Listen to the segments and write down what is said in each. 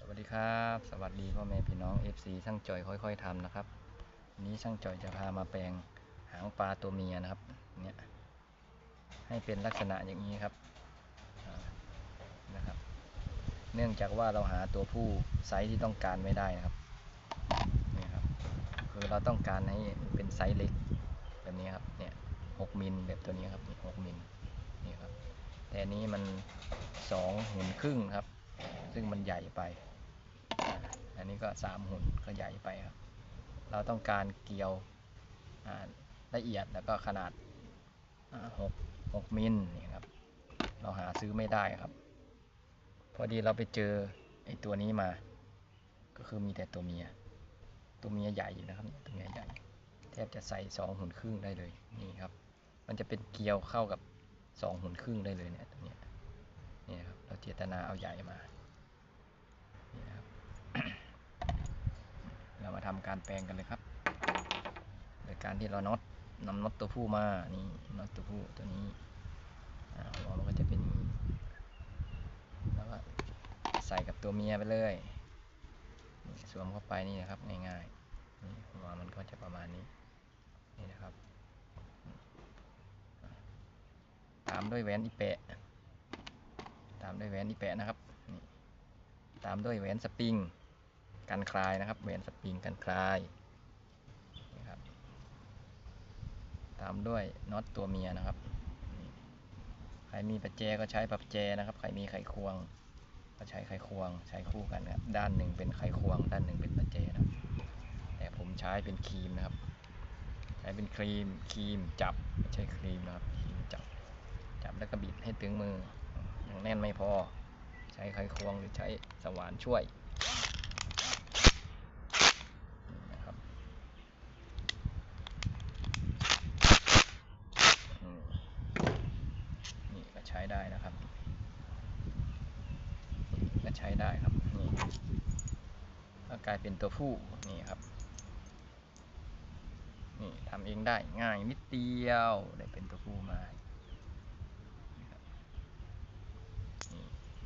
สวัสดีครับ สวัสดีพ่อแม่พี่น้อง FC ช่างจอยค่อย ๆทำนะครับวันนี้ช่างจอยจะพามาแปลงหางปลาตัวเมียนะครับเนี่ยให้เป็นลักษณะอย่างนี้ครับนะครับ เนื่องจากว่าเราหาตัวผู้ไซส์ที่ต้องการไม่ได้นะครับนี่ครับคือเราต้องการให้เป็นไซส์เล็กแบบนี้ครับเนี่ยหกมิลแบบตัวนี้ครับหกมิลนี่ครับแต่นนี้มันสองหุ่นครึ่งครับ ซึ่งมันใหญ่ไป อันนี้ก็สามหุ่นก็ใหญ่ไปครับ เราต้องการเกลียวละเอียดแล้วก็ขนาดหกหกมิลนี่ครับ เราหาซื้อไม่ได้ครับ พอดีเราไปเจอไอ้ตัวนี้มา ก็คือมีแต่ตัวเมีย ตัวเมียใหญ่อยู่นะครับ ตัวเมียใหญ่ แทบจะใส่สองหุ่นครึ่งได้เลย นี่ครับ มันจะเป็นเกลียวเข้ากับสองหุ่นครึ่งได้เลยเนี่ยตัวเนี้ยนี่ครับ เราเจตนาเอาใหญ่มา นี่นะครับ เรามาทำ การแปลงกันเลยครับ โดยการที่เราน็อตนำน็อตตัวผู้มา นี่น็อตตัวผู้ตัวนี้อ่าหัวมันก็จะเป็นอย่างนี้แล้วก็ใส่กับตัวเมียไปเลยสวมเข้าไปนี่นะครับง่ายๆนี่หัวมันก็จะประมาณนี้นี่นะครับ ตามด้วยแหวนอีแปะ ตามด้วยแหวนอีแปะนะครับนี่ตามด้วยแหวนสปริง กันคลายนะครับแหวนสปริงกันคลายนี่ครับตามด้วยน็อตตัวเมียนะครับ ใครมีประแจก็ใช้ประแจนะครับ ใครมีไขควง ก็ใช้ไขควงใช้คู่กันนะครับ ด้านหนึ่งเป็นไขควง ด้านหนึ่งเป็นประแจนะครับ แต่ผมใช้เป็นครีมนะครับ ใช้เป็นครีมครีมจับไม่ใช่ครีมนะครับครีมจับจับแล้วก็บิดให้ตึงมือยังแน่นไม่พอ ใช้ไขควงหรือใช้สว่านช่วยนี่นะครับอืมนี่ก็ใช้ ได้นะครับนี่ก็ใช้ได้ครับนี่ก็กลายเป็นตัวผู้นี่ครับนี่ทำเองได้ง่ายนิดเดียวได้เป็นตัวผู้มา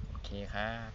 โอเคครับ